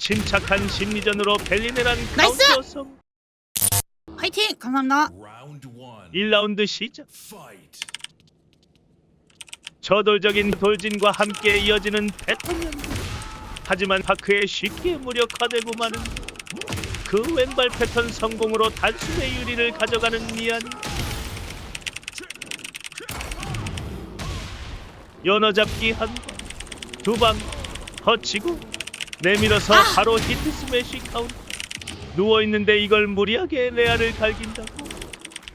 침착한 심리전으로 벨리네란 나이스! 카운터 성 화이팅! 감사합니다. Round one. 1라운드 시작 Fight. 저돌적인 돌진과 함께 이어지는 패턴 연구 하지만 파크에 쉽게 무력화되고 마는 그 왼발 패턴 성공으로 단숨에 유리를 가져가는 미안 연어 잡기 한방두방 허치고 내밀어서 아! 바로 히트 스매시 카운트 누워있는데 이걸 무리하게 레아를 갈긴다고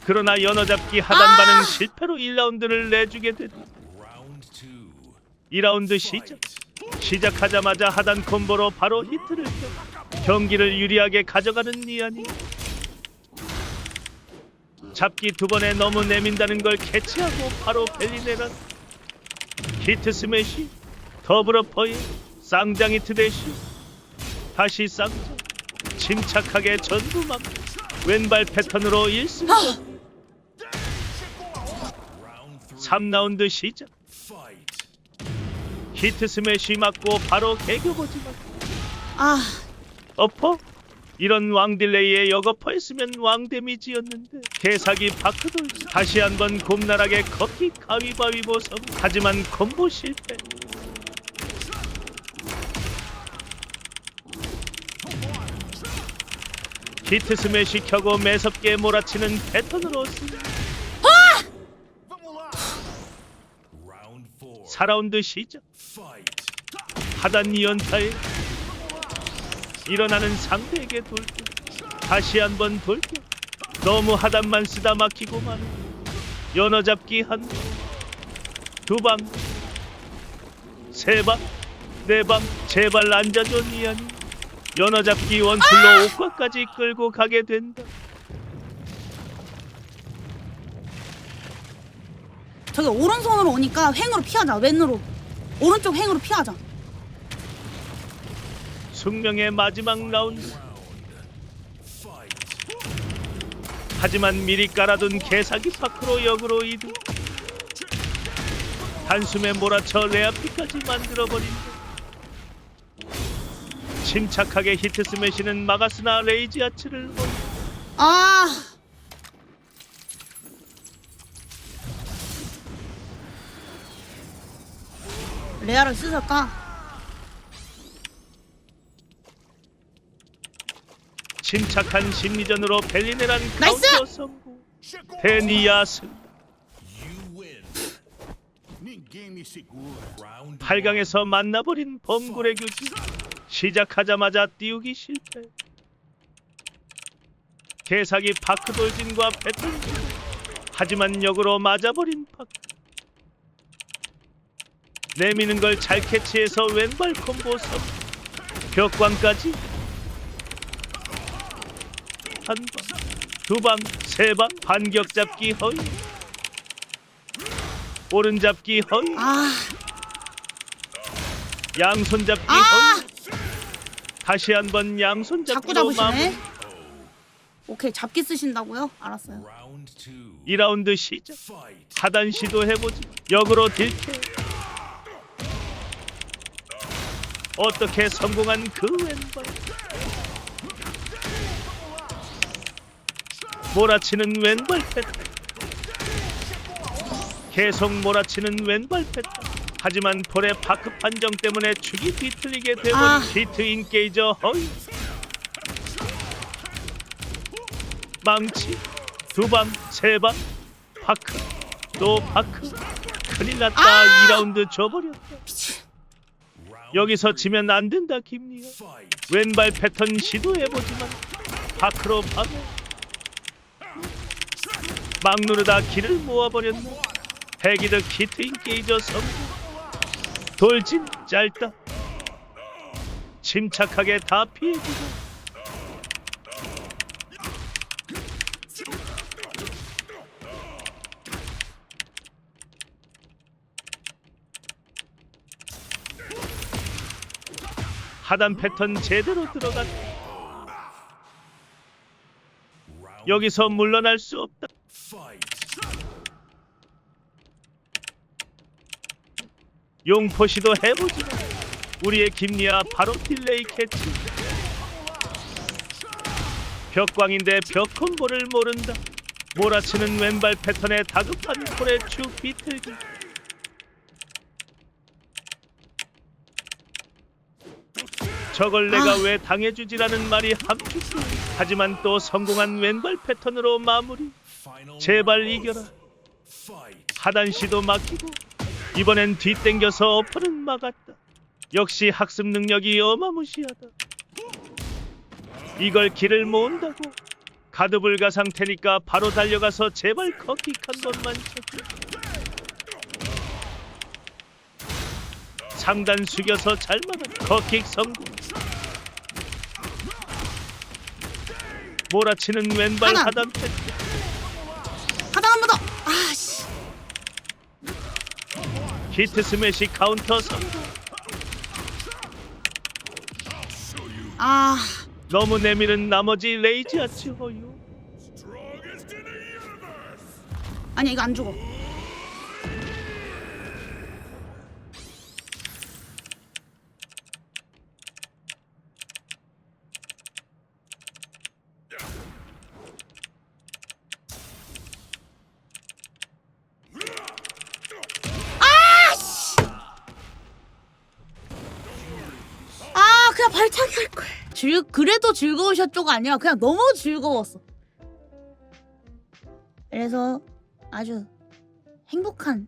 그러나 연어 잡기 하단 아! 반응 실패로 1라운드를 내주게 됐다 Round two. 2라운드 시작. 시작하자마자 하단 콤보로 바로 히트를 켜 경기를 유리하게 가져가는 니안이 잡기 두 번에 너무 내민다는 걸 캐치하고 바로 벨리네라 히트 스매시 더블 어퍼에 쌍장 히트 대시 다시 쌍장 침착하게 전부 막 왼발 패턴으로 1승. Round three. 3라운드 시작. 히트 스매시 맞고 바로 개겨보지만 아, 어퍼? 이런 왕 딜레이에 역어퍼 했으면 왕 데미지였는데. 개사기 바크돌. 다시 한번 곰나락의 커피 가위바위보 섬. 하지만 콤보 실패 히트 스매시 켜고 매섭게 몰아치는 패턴으로 쓰 Round four. 4라운드 시작. 하단 2연타에 일어나는 상대에게 돌격. 다시 한번 돌격. 너무 하단만 쓰다 막히고 마는 연어 잡기 한두방세 방 네 방. 제발 앉아줘 니아니 연어 잡기 원툴로 옥과까지 끌고 가게 된다 저기 오른손으로 오니까 횡으로 피하자. 왼으로. 오른쪽 횡으로 피하자. 숙명의 마지막 라운드. 하지만 미리 깔아둔 개사기 파크로 역으로 이동 단숨에 몰아쳐 레아피까지 만들어버린다 침착하게 히트 스매시는 막았으나 레이지 아츠를 원 아, 레아를 쓰실까? 침착한 심리전으로 벨리네란 나이스! 카운터 성공. Round 8강에서 만나버린 범굴의 규지 시작하자마자 띄우기 실패 개사기 파크 돌진과 패턴 하지만 역으로 맞아버린 파크. 내미는 걸 잘 캐치해서 왼발 콤보 선 벽광까지. 한 방 두 방 세 방 반격 잡기 허이. 오른 잡기 허이. 아, 양손 잡기 아! 허이 다시 한번 양손 자꾸 잡기로 잡으시네. 마무리 오케이, 잡기 쓰신다고요? 알았어요. Round two. 2라운드 시작. 하단 시도해보지 역으로 딜캐 어떻게 성공한 그 왼발 몰아치는 왼발 패턴 계속 몰아치는 왼발 패턴 하지만 볼의 파크 판정 때문에 축이 뒤틀리게 되버린 아. 히트 인 게이저 허이 망치 두방 세방 파크 또 파크 큰일 났다 아! 2라운드 져버렸다 Round 여기서. 지면 안 된다 김리아. 왼발 패턴 시도해보지만 파크로 파고 막 누르다 길을 모아버렸네 패기드 키트 인 게이저 성공 돌진 짧다 침착하게 다 피해주고. 하단 패턴 제대로 Round 여기서 물러날 수 없다 용포시도 해보지 마. 우리의 김리아 바로 딜레이 캐치. 벽광인데 벽 콤보를 모른다. 몰아치는 왼발 패턴에 다급한 콜의 쭉 비틀기. 저걸 내가 아. 왜 당해주지라는 말이 함축돼. 하지만 또 성공한 왼발 패턴으로 마무리. 제발. 이겨라. 하단 시도 막히고 이번엔 뒷땡겨서 어퍼는 막았다. 역시 학습 능력이 어마무시하다. 이걸 길을 모은다고? 가드 불가 상태니까 바로 달려가서 제발 커킥 한 번만 쳐줘. 상단 숙여서 잘 막아 커킥 성공. 몰아치는 왼발 하단. 하단 패 히트 스매시 카운터 성공. 아. 너무 내밀은 나머지 레이지 아치 허유. 아니 이거 안 죽어. 그냥 발차기 할 걸. 즐 그래도 즐거우셨죠가 아니라 그냥 너무 즐거웠어. 그래서 아주 행복한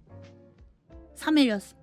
3일이었습니다.